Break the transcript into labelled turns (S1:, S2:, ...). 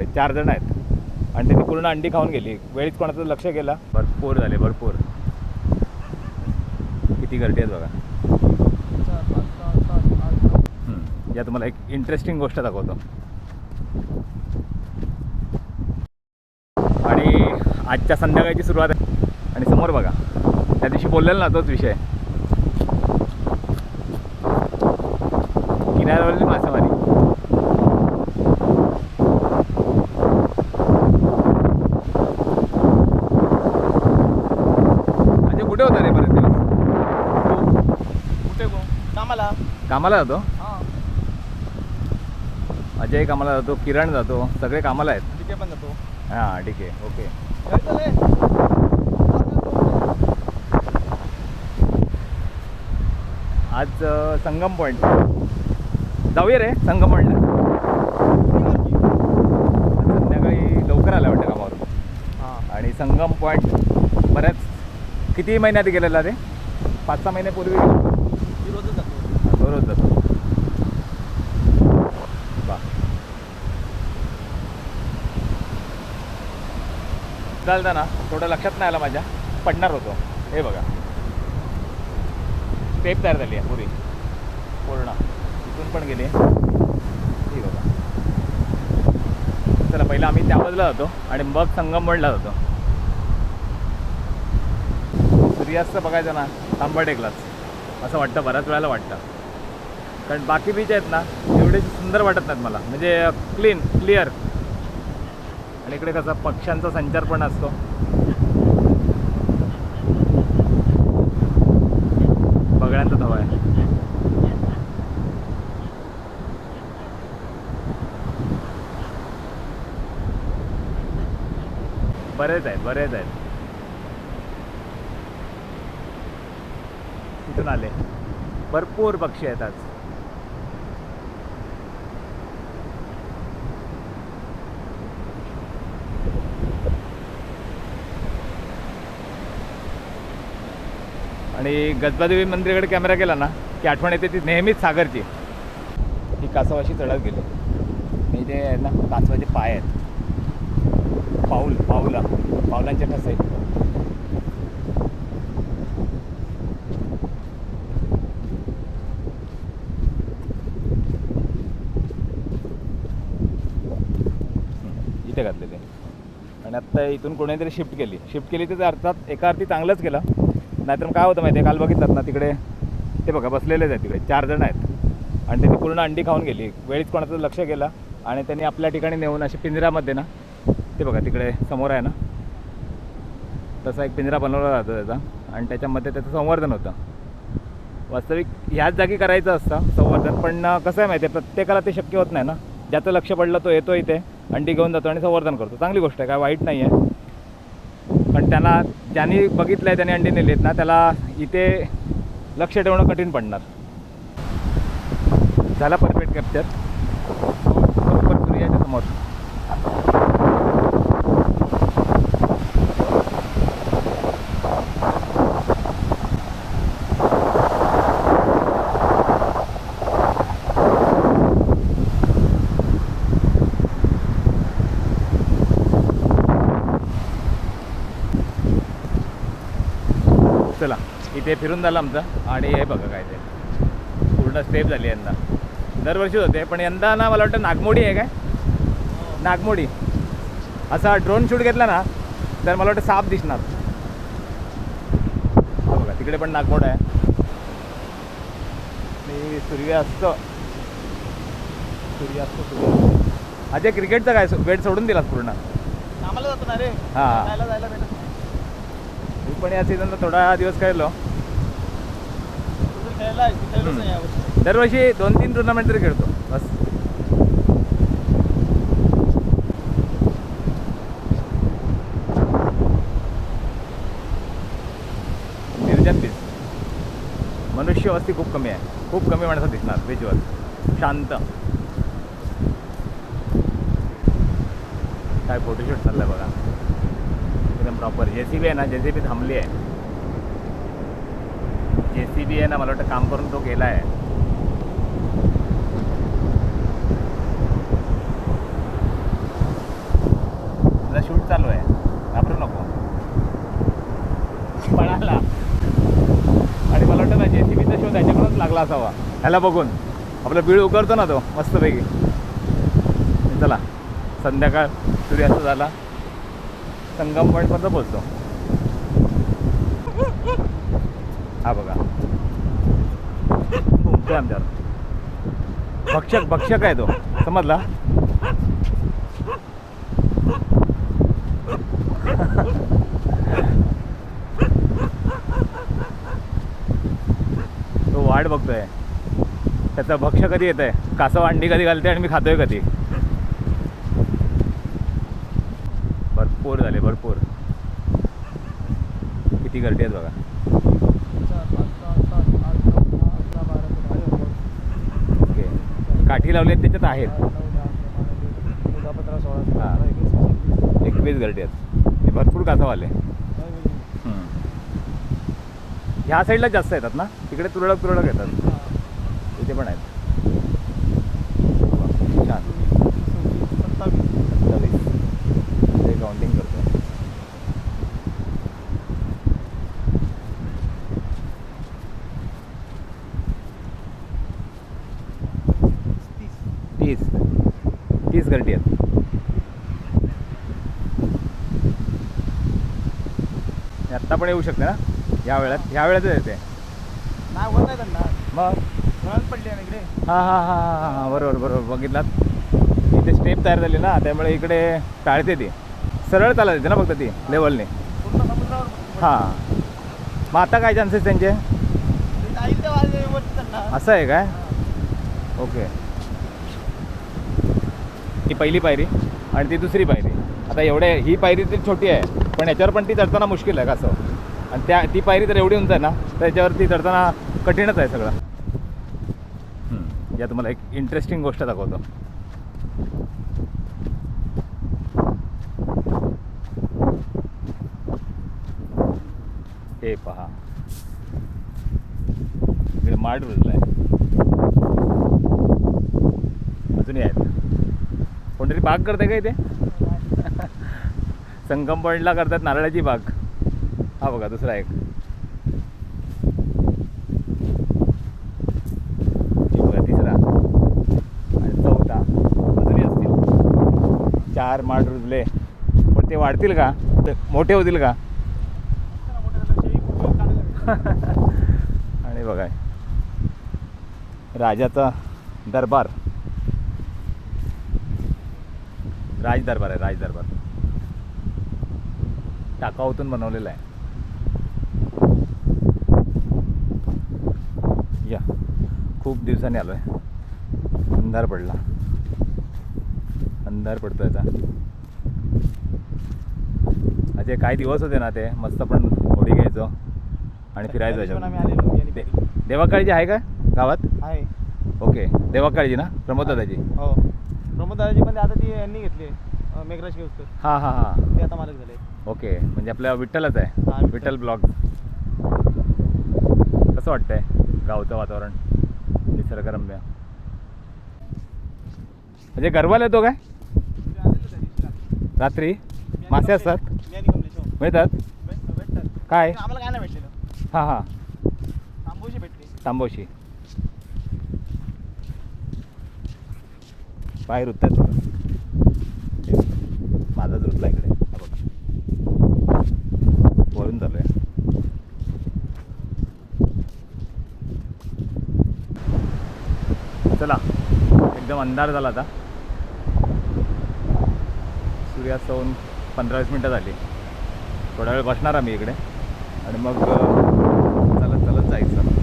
S1: चार जण आहेत. आणि त्यांनी पूर्ण अंडी खाऊन गेली. वेळीच कोणाचं लक्ष गेला. भरपूर झाले भरपूर. किती गर्दी आहेत बघा. या तुम्हाला एक इंटरेस्टिंग गोष्ट दाखवतो. आणि आजच्या संध्याकाळची सुरुवात आहे. आणि समोर बघा. त्या दिवशी बोललेला ना तोच विषय. किनाऱ्यावरील मासे म्हणजे कुठे होता रे बरेच दिवस
S2: कुठे गो कामाला
S1: जातो?
S2: हां.
S1: अजय कामाला जातो किरण जातो सगळे कामाला आहेत.
S2: पण जातो.
S1: हां ठीक आहे ओके. आज संगम पॉईंट जाऊया रे संगम पॉईंटला संध्याकाळी लवकर आला वाटतं कामावरून.
S2: हां.
S1: आणि संगम पॉईंट बऱ्याच किती महिन्यात गेलेला रे? पाच सहा महिन्यापूर्वी
S2: जातो
S1: तो जातो चालतं ना थोडं लक्षात नाही आलं माझ्या. पडणार होतो. हे बघा. स्टेप तयार झाली आहे पुरी. पूर्ण. इथून पण गेली ही बघा. चला पहिला आम्ही त्यामधला जातो आणि मग संगमवडला जातो. सूर्यास्त बघायचं ना तांबा एकलाच. असं वाटतं बऱ्याच वेळेला वाटतं. कारण बाकी बीच आहेत ना एवढे सुंदर वाटत नाहीत मला. म्हणजे क्लीन क्लिअर आणि इकडे कसा पक्ष्यांचा संचार पण असतो. बघण्याचा धवा आहे. बरेच आहेत बरेच आहेत. तिथून आले. भरपूर पक्षी आहेत आज. आणि गजबादेवी मंदिराकडे कॅमेरा केला ना की आठवण येते ती नेहमीच सागरची. ही कासवाशी चढत गेली. आणि ते आहे ना कासवाचे पाय आहेत. पाऊल पाऊला पावलांचे ठसे. इथे घातलेले. आणि आत्ता इथून कोणीतरी शिफ्ट केली. शिफ्ट केली तर अर्थात एका अर्थी चांगलंच केलं. नाहीतर मग काय होतं माहिती आहे काल बघितलं ना तिकडे ते बघा बसलेलेच आहेत तिकडे चार जण आहेत. आणि त्यांनी पूर्ण अंडी खाऊन गेली. वेळीच कोणाचं लक्ष गेलं आणि त्यांनी आपल्या ठिकाणी नेऊन अशी पिंजऱ्यामध्ये ना ते बघा तिकडे समोर आहे ना तसा एक पिंजरा बनवला जातो त्याचा. आणि त्याच्यामध्ये त्याचं संवर्धन होतं. वास्तविक ह्याच जागी करायचं असतं संवर्धन. पण कसं आहे माहिती आहे प्रत्येकाला ते शक्य होत नाही ना. ज्याचं लक्ष पडलं तो येतो इथे अंडी घेऊन जातो आणि संवर्धन करतो. चांगली गोष्ट आहे काय वाईट नाही आहे पण त्यांना ज्यांनी बघितलं आहे त्यांनी अंडी नेलेत ना त्याला इथे लक्ष ठेवणं कठीण पडणार. झाला परफेक्ट कॅप्चर बरोबर सूर्याच्या समोर चला इथे फिरून झालं आमचं. आणि हे बघा काय ते. पूर्ण स्टेप झाली यंदा. दरवर्षीच होते पण यंदा ना मला वाटतं नागमोडी आहे काय? नागमोडी. असा ड्रोन शूट घेतला ना तर मला वाटतं साप दिसणार. हा बघा तिकडे पण नागमोड आहे. आणि सूर्यास्त. सूर्यास्त सूर्यास्त. अजय क्रिकेटचं काय वेट सोडून दिलास पूर्ण?
S2: कामाला जातो ना रे.
S1: हां.
S2: जायला जायला.
S1: मी पण या सीझनला थोडा दिवस खेळलो. दरवर्षी दोन तीन टुर्नामेंट तरी खेळतो. बस. निर्जन बीच मनुष्य वस्ती खूप कमी आहे. खूप कमी माणसं दिसणार बीचवर शांत. काय फोटोशूट चाललंय बघा. प्रॉपर जे सी बी आहे ना जे सी बी थांबली आहे. जे सी बी आहे ना मला वाटतं काम करून तो गेला आहे. शूट चालू आहे. घाबरू नको. पळाला. आणि मला वाटतं ना जे सी बीचा शो त्याच्याकडूनच लागला असावा. ह्याला बघून. आपला बीळ उकरतो ना तो मस्तपैकी. चला. संध्याकाळ सूर्यास्त झाला. संगम पॉईंटपर्यंत पोचतो हा बघा. घुमतोय आमच्यावर. भक्षक भक्षक आहे तो. समजला? तो वाट बघतोय. त्याचं भक्ष कधी येत आहे कासव अंडी कधी घालते आणि मी खातोय कधी? भरपूर झाले भरपूर. किती गर्दी आहेत बघा.
S2: पाच, सात, बारा,
S1: ओके. काठी लावले त्याच्यात आहेत.
S2: नऊ, सोळा, वीस, एकवीस.
S1: गर्दी आहेत. भरपूर कासावाले. ह्या साईडला जास्त येतात ना? तिकडे तुरळक तुरळक येतात. इथे पण आहेत छान
S2: सव्वीस, सत्तावीस.
S1: सत्तावीस ते काउंटिंग करतो
S2: तीस.
S1: तीस तीस गर्दी आहेत. हे आत्ता पण येऊ शकते ना? या वेळात ह्या वेळातच येते.
S2: नाही होत नाही त्यांना.
S1: मग?
S2: गळत पडली आहे ना इकडे.
S1: हां हां हां हां हां बरोबर बरोबर बघितलात. इथे स्टेप तयार झाली ना त्यामुळे इकडे टाळते ती. सरळ चालत येते ना फक्त ती लेवलने. हां. मग आता काय चान्सेस त्यांचे? असं आहे काय. ओके ही पहिली पायरी आणि ती दुसरी पायरी. आता एवढे ही पायरी ती छोटी आहे पण याच्यावर पण ती चढताना मुश्किल आहे कसं आणि त्या ती पायरी तर एवढी उंच आहे ना तर याच्यावर ती चढताना कठीणच आहे सगळं. या तुम्हाला एक इंटरेस्टिंग गोष्ट दाखवतो. हे पहा. इकडे माठ रुजला आहे अजूनही आहेत कोणतरी बाग करते का इथे संगम पॉईंटला करतात नारळाची बाग. हा बघा दुसरा एक. बघा तिसरा. आणि चौथा. अजूनही असतील. चार माड रुजले. पण ते वाढतील का? मोठे होतील का? आणि बघा. राजाचा दरबार. राज दरबार आहे राज दरबार टाकाऊतून बनवलेला आहे. या खूप दिवसांनी आलो आहे अंधार पडला. अंधार पडतोय आता. असे काही दिवस होते ना ते? मस्त पण होडी घ्यायचो आणि फिरायचं दे-. देवाकाळजी आहे का गावात?
S2: आहे.
S1: ओके देवाकाळजी ना? प्रमोद दादाजी
S2: हो. प्रमोद दादाजी पण आता ती यांनी घेतली आहे मेघराज केवस्कर.
S1: हां हां हां.
S2: ते आता मालक झाले.
S1: ओके म्हणजे आपल्या विठ्ठलच आहे.
S2: विठ्ठल.
S1: विठ्ठल ब्लॉग कसं वाटतंय गावचं वातावरण निसर्गरम्य? म्हणजे गरवाला येतो काय? रात्री? मासे असतात? मिळतात? काय?
S2: आम्हाला काय नाही भेटलेलं.
S1: हां हां.
S2: तांबूशी भेटली.
S1: तांबोशी पाय रुततात माझा हे रुतला इकडे. बघा. वरून चालू आहे चला. एकदम अंधार झाला आता. सूर्यास्त होऊन पंधरा वीस मिनटं झाली. थोडा वेळ बसणार आम्ही इकडे. आणि मग चालत चालत जायचं.